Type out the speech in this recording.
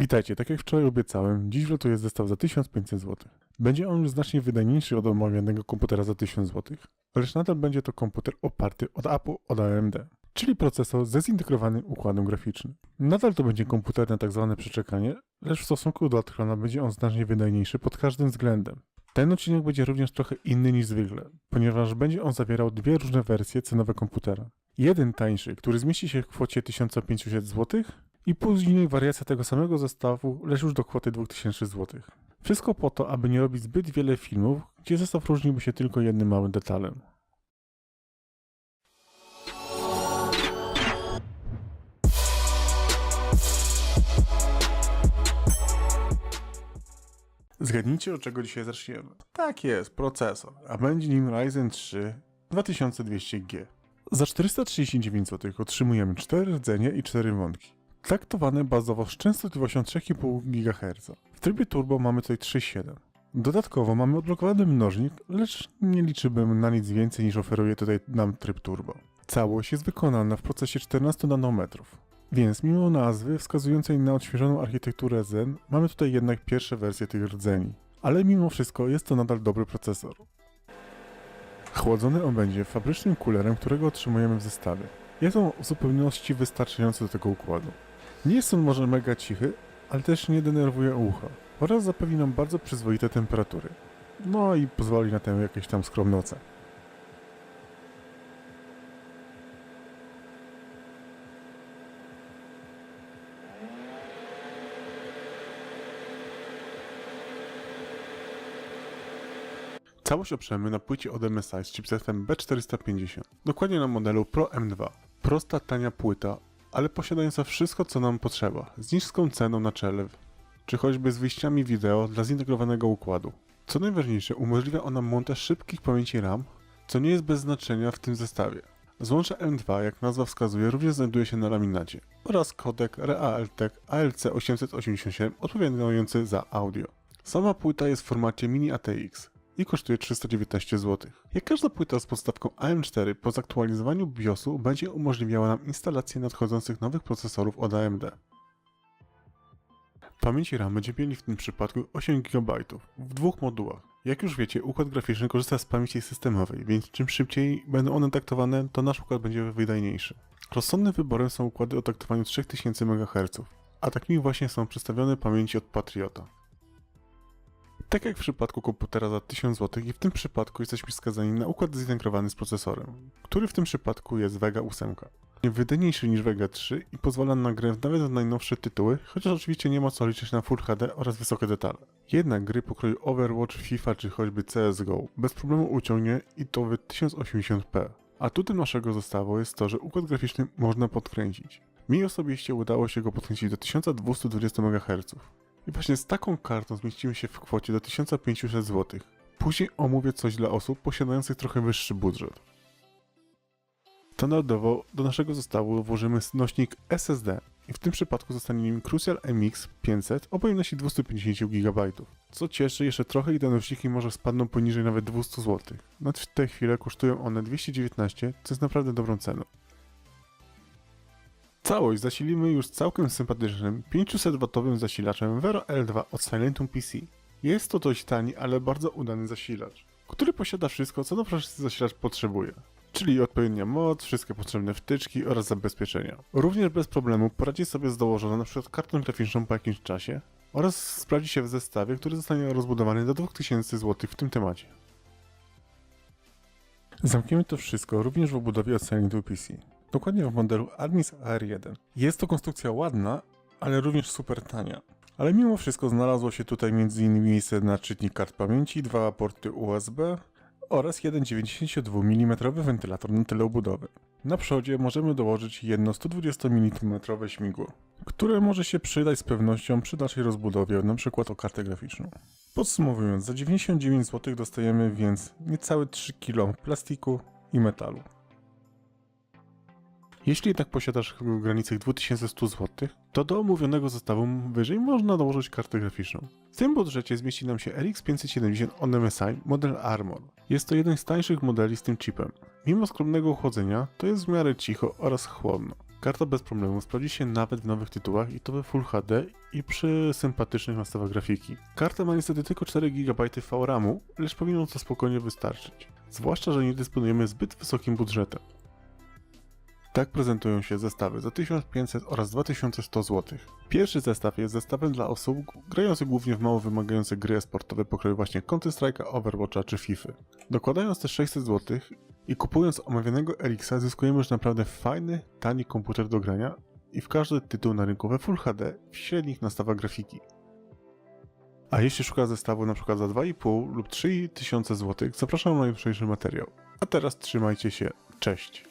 Witajcie, tak jak wczoraj obiecałem, dziś wlatuje zestaw za 1500 zł. Będzie on już znacznie wydajniejszy od omawianego komputera za 1000 zł, lecz nadal będzie to komputer oparty od Apple od AMD, czyli procesor ze zintegrowanym układem graficznym. Nadal to będzie komputer na tak zwane przeczekanie, lecz w stosunku do Atrona będzie on znacznie wydajniejszy pod każdym względem. Ten odcinek będzie również trochę inny niż zwykle, ponieważ będzie on zawierał dwie różne wersje cenowe komputera. Jeden tańszy, który zmieści się w kwocie 1500 zł i później wariacja tego samego zestawu, lecz już do kwoty 2000 zł. Wszystko po to, aby nie robić zbyt wiele filmów, gdzie zestaw różniłby się tylko jednym małym detalem. Zgadnijcie, od czego dzisiaj zaczniemy. Tak jest, procesor, a będzie nim Ryzen 3 2200G. Za 439 zł otrzymujemy 4 rdzenie i 4 wątki. Traktowane bazowo z częstotliwością 3,5 GHz. W trybie turbo mamy tutaj 3,7. Dodatkowo mamy odblokowany mnożnik, lecz nie liczyłbym na nic więcej niż oferuje tutaj nam tryb turbo. Całość jest wykonana w procesie 14 nanometrów. Więc mimo nazwy wskazującej na odświeżoną architekturę Zen, mamy tutaj jednak pierwsze wersje tych rdzeni. Ale mimo wszystko jest to nadal dobry procesor. Chłodzony on będzie fabrycznym kulerem, którego otrzymujemy w zestawie. Jest on w zupełności wystarczający do tego układu. Nie jest on może mega cichy, ale też nie denerwuje ucha oraz zapewni nam bardzo przyzwoite temperatury. No i pozwoli na tę jakieś tam skromne oceny. Całość oprzemy na płycie od MSI z chipsetem B450, dokładnie na modelu Pro M2. Prosta, tania płyta, ale posiadająca wszystko co nam potrzeba, z niską ceną na czele, czy choćby z wyjściami wideo dla zintegrowanego układu. Co najważniejsze, umożliwia ona montaż szybkich pamięci RAM, co nie jest bez znaczenia w tym zestawie. Złącze M2, jak nazwa wskazuje, również znajduje się na laminacie oraz kodek Realtek ALC887 odpowiadający za audio. Sama płyta jest w formacie Mini ATX i kosztuje 319 zł. Jak każda płyta z podstawką AM4 po zaktualizowaniu BIOSu będzie umożliwiała nam instalację nadchodzących nowych procesorów od AMD. Pamięci RAM będziemy mieli w tym przypadku 8 GB w dwóch modułach. Jak już wiecie, układ graficzny korzysta z pamięci systemowej, więc czym szybciej będą one taktowane, to nasz układ będzie wydajniejszy. Rozsądnym wyborem są układy o taktowaniu 3000 MHz, a takimi właśnie są przedstawione pamięci od Patriota. Tak jak w przypadku komputera za 1000 zł i w tym przypadku jesteśmy skazani na układ zintegrowany z procesorem, który w tym przypadku jest Vega 8. Wydajniejszy niż Vega 3 i pozwala na grę nawet w najnowsze tytuły, chociaż oczywiście nie ma co liczyć na Full HD oraz wysokie detale. Jednak gry pokroju Overwatch, FIFA czy choćby CSGO bez problemu uciągnie i to w 1080p. Atutem naszego zestawu jest to, że układ graficzny można podkręcić. Mi osobiście udało się go podkręcić do 1220 MHz. I właśnie z taką kartą zmieścimy się w kwocie do 1500 zł. Później omówię coś dla osób posiadających trochę wyższy budżet. Standardowo do naszego zestawu włożymy nośnik SSD i w tym przypadku zostanie nim Crucial MX 500 o pojemności 250 GB. Co cieszy, jeszcze trochę i te nośniki może spadną poniżej nawet 200 zł. Na tę chwilę kosztują one 219, co jest naprawdę dobrą ceną. Całość zasilimy już całkiem sympatycznym 500W zasilaczem Vero L2 od Silentum PC. Jest to dość tani, ale bardzo udany zasilacz, który posiada wszystko, co prosty zasilacz potrzebuje. Czyli odpowiednia moc, wszystkie potrzebne wtyczki oraz zabezpieczenia. Również bez problemu poradzi sobie z dołożoną np. kartą graficzną po jakimś czasie oraz sprawdzi się w zestawie, który zostanie rozbudowany do 2000 zł w tym temacie. Zamkniemy to wszystko również w obudowie od Silentum PC dokładnie w modelu Admis AR1. Jest to konstrukcja ładna, ale również super tania. Ale mimo wszystko znalazło się tutaj m.in. miejsce na czytnik kart pamięci, dwa porty USB oraz jeden 92 mm wentylator na tyle obudowy. Na przodzie możemy dołożyć jedno 120 mm śmigło, które może się przydać z pewnością przy dalszej rozbudowie, np. o kartę graficzną. Podsumowując, za 99 zł dostajemy więc niecałe 3 kg plastiku i metalu. Jeśli jednak posiadasz w granicach 2100 zł, to do omówionego zestawu wyżej można dołożyć kartę graficzną. W tym budżecie zmieści nam się RX 570 on MSI model Armor. Jest to jeden z tańszych modeli z tym chipem. Mimo skromnego chłodzenia, to jest w miarę cicho oraz chłodno. Karta bez problemu sprawdzi się nawet w nowych tytułach i to we Full HD i przy sympatycznych nastawach grafiki. Karta ma niestety tylko 4 GB VRAMu, lecz powinno to spokojnie wystarczyć. Zwłaszcza, że nie dysponujemy zbyt wysokim budżetem. Tak prezentują się zestawy za 1500 oraz 2100 zł. Pierwszy zestaw jest zestawem dla osób grających głównie w mało wymagające gry sportowe pokroju właśnie Counter Strike'a, Overwatcha czy FIFA. Dokładając te 600 zł i kupując omawianego Elixa zyskujemy już naprawdę fajny, tani komputer do grania i w każdy tytuł na rynku we Full HD w średnich nastawach grafiki. A jeśli szuka zestawu np. za 2,5 lub 3000 zł, zapraszam na jutrzejszy materiał. A teraz trzymajcie się, cześć!